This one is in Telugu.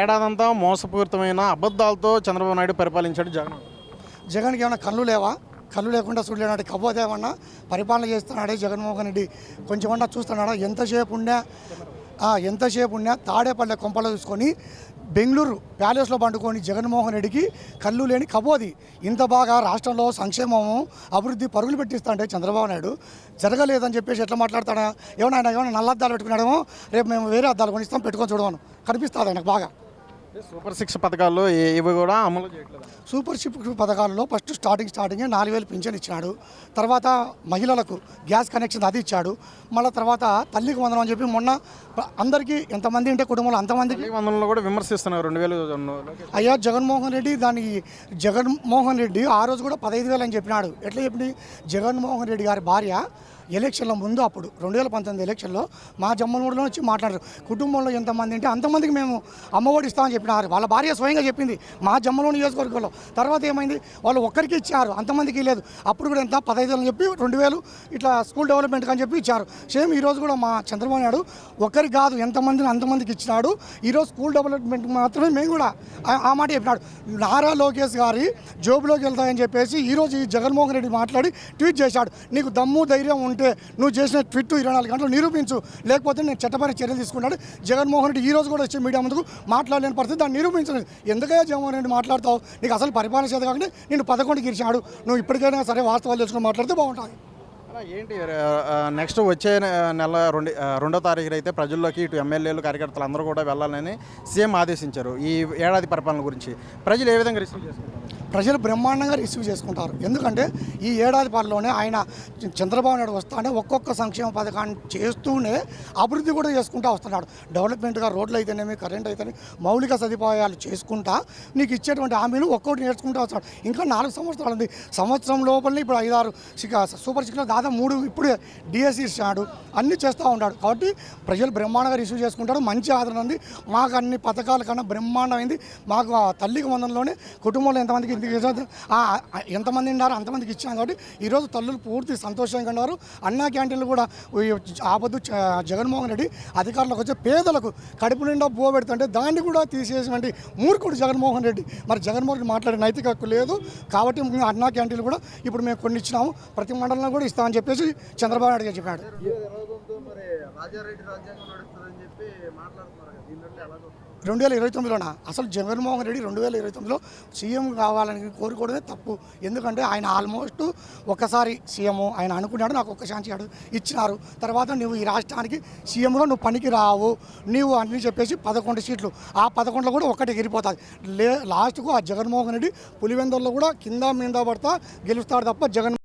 ఏడాదంతా మోసపూరితమైన అబద్ధాలతో చంద్రబాబు నాయుడు పరిపాలించాడు జగన్. జగన్కి ఏమైనా కళ్ళు లేవా? కళ్ళు లేకుండా చూడలేనాడు కవ్వోతే పరిపాలన చేస్తున్నాడే జగన్మోహన్ రెడ్డి. కొంచెమన్నా చూస్తున్నాడా? ఎంతసేపు ఉన్నా ఎంతసేపు ఉన్నా తాడేపల్లె కొంపలో చూసుకొని బెంగళూరు ప్యాలెస్లో పండుకొని జగన్మోహన్ రెడ్డికి కళ్ళు లేని కబోది. ఇంత బాగా రాష్ట్రంలో సంక్షేమము అభివృద్ధి పరుగులు పెట్టిస్తా అంటే చంద్రబాబు నాయుడు జరగలేదని చెప్పేసి ఎట్లా మాట్లాడతాడా? ఏమన్నా ఆయన ఏమైనా నల్ల అద్దాలు పెట్టుకున్నాడేమో రేపు మేము వేరే అద్దాలు కొనిస్తాం పెట్టుకొని చూడమను. కనిపిస్తుంది ఆయనకు బాగా. సూపర్ సిక్స్ పథకాలు ఏ- ఇవి కూడా అమలు చేయట్లేదు? సూపర్ షిప్ పథకాలలో ఫస్ట్ స్టార్టింగ్ స్టార్టింగే నాలుగు వేలు పింఛన్ ఇచ్చినాడు తర్వాత మహిళలకు గ్యాస్ కనెక్షన్ అది ఇచ్చాడు. మళ్ళీ తర్వాత తల్లికి వందనం అని చెప్పి మొన్న అందరికీ ఎంతమంది ఉంటే కుటుంబంలో అంతమందికి వందనంలో కూడా విమర్శిస్తున్నారు రెండు వేలు అయ్యా జగన్మోహన్ రెడ్డి దానికి జగన్మోహన్ రెడ్డి ఆ రోజు కూడా పదహైదు వేలు అని చెప్పినాడు. ఎట్లా చెప్పింది జగన్మోహన్ రెడ్డి గారి భార్య ఎలక్షన్ల ముందు అప్పుడు రెండు వేల పంతొమ్మిది ఎలక్షన్లో మా జమ్మలమూడిలో వచ్చి మాట్లాడారు. కుటుంబంలో ఎంతమంది అంటే అంతమందికి మేము అమ్మఒడి ఇస్తామని చెప్పినారు. వాళ్ళ భార్య స్వయంగా చెప్పింది. మా జమ్మలో నియోజకవర్గంలో. తర్వాత ఏమైంది? వాళ్ళు ఒక్కరికి ఇచ్చారు. అంతమందికి లేదు. అప్పుడు కూడా ఎంత? పదహైదు వేలు అని చెప్పి రెండు వేలు ఇట్లా స్కూల్ డెవలప్మెంట్ అని చెప్పి ఇచ్చారు. సేమ్ ఈరోజు కూడా మా చంద్రబాబు నాయుడు ఒక్కరికి కాదు ఎంతమందిని అంతమందికి ఇచ్చినాడు. ఈరోజు స్కూల్ డెవలప్మెంట్ మాత్రమే మేము కూడా ఆ- ఆ మాట చెప్పినాడు. నారా లోకేష్ గారి జోబులోకి వెళ్తాయని చెప్పేసి ఈరోజు ఈ జగన్మోహన్ రెడ్డి మాట్లాడి ట్వీట్ చేశాడు. నీకు దమ్ము ధైర్యం ఉంటే నువ్వు చేసిన ట్విట్ ఇరవై నాలుగు గంటలు నిరూపించు. లేకపోతే నేను చట్టపరి చర్యలు తీసుకున్నాడు జగన్మోహన్ రెడ్డి ఈ రోజు కూడా వచ్చి మీడియా ముందుకు మాట్లాడలేని పరిస్థితి. దాన్ని నిరూపించలేదు. ఎందుకయ్యా జగన్మోహన్ రెడ్డి మాట్లాడతావు? నీకు అసలు పరిపాలన చేత కాకుండా నేను పదకొండుకి ఇరిచాడు నువ్వు ఇప్పటికైనా సరే వాస్తవాలు తెలుసుకుని మాట్లాడితే బాగుంటుంది. ఏంటి? నెక్స్ట్ వచ్చే నెల రెండు రెండో తారీఖున అయితే ప్రజల్లోకి ఇటు ఎమ్మెల్యేలు కార్యకర్తలు అందరూ కూడా వెళ్ళాలని సీఎం ఆదేశించారు ఈ ఏడాది పరిపాలన గురించి. ప్రజలు ఏ విధంగా రిసీవ్ చేసుకుంటారు? ప్రజలు బ్రహ్మాండంగా రిసీవ్ చేసుకుంటారు. ఎందుకంటే ఈ ఏడాది పాలనలోనే ఆయన చంద్రబాబు నాయుడు వస్తానే ఒక్కొక్క సంక్షేమ పథకాన్ని చేస్తూనే అభివృద్ధి కూడా చేసుకుంటూ వస్తున్నాడు. డెవలప్మెంట్గా రోడ్లు అయితేనేమి కరెంట్ అయితేనే మౌలిక సదుపాయాలు చేసుకుంటా నీకు ఇచ్చేటువంటి హామీలు ఒక్కొక్కటి నేర్చుకుంటూ వస్తాడు ఇంకా నాలుగు సంవత్సరాలు ఉంది. సంవత్సరం లోపలనే ఇప్పుడు ఐదారు సూపర్ సిక్స్లో దాదాపు మూడు ఇప్పుడే డిఎస్సి ఇచ్చాడు అన్నీ చేస్తూ ఉంటాడు కాబట్టి ప్రజలు బ్రహ్మాండంగా రిసీవ్ చేసుకుంటారు. మంచి ఆదరణ ఉంది. మాకు అన్ని పథకాల కన్నా బ్రహ్మాండమైంది. మాకు ఆ తల్లికి మందంలోనే కుటుంబంలో ఎంతమందికి ఎంతమంది ఉన్నారు అంతమందికి ఇచ్చాను కాబట్టి ఈరోజు తల్లులు పూర్తి సంతోషంగా ఉన్నారు. అన్నా క్యాంటీన్లు కూడా ఆపద్దు జగన్మోహన్ రెడ్డి అధికారులకు వచ్చే పేదలకు కడుపు నిండా బో పెడుతుంటే దాన్ని కూడా తీసేసినటువంటి మూర్ఖుడు జగన్మోహన్ రెడ్డి. మరి జగన్మోహన్ రెడ్డి మాట్లాడే నైతిక హక్కు లేదు కాబట్టి మేము అన్నా క్యాంటీన్లు కూడా ఇప్పుడు మేము కొన్ని ఇచ్చినాము ప్రతి మండలంలో కూడా ఇస్తామని చెప్పేసి చంద్రబాబు నాయుడు గారు చెప్పాడు. రెండు వేల ఇరవై తొమ్మిదిలోనా? అసలు జగన్మోహన్ రెడ్డి రెండు వేల ఇరవై తొమ్మిదిలో సీఎం కావాలని కోరుకోవడమే తప్పు. ఎందుకంటే ఆయన ఆల్మోస్ట్ ఒకసారి సీఎం ఆయన అనుకున్నాడు నాకు ఒక్క ఛాన్స్ ఇచ్చినారు. తర్వాత నువ్వు ఈ రాష్ట్రానికి సీఎంలో నువ్వు పనికి రావు. నీవు అన్ని చెప్పేసి పదకొండు సీట్లు. ఆ పదకొండులో కూడా ఒకటి ఎగిరిపోతుంది లే లాస్ట్కు ఆ జగన్మోహన్ రెడ్డి పులివెందుల్లో కూడా కింద మీద పడతా గెలుస్తాడు తప్ప జగన్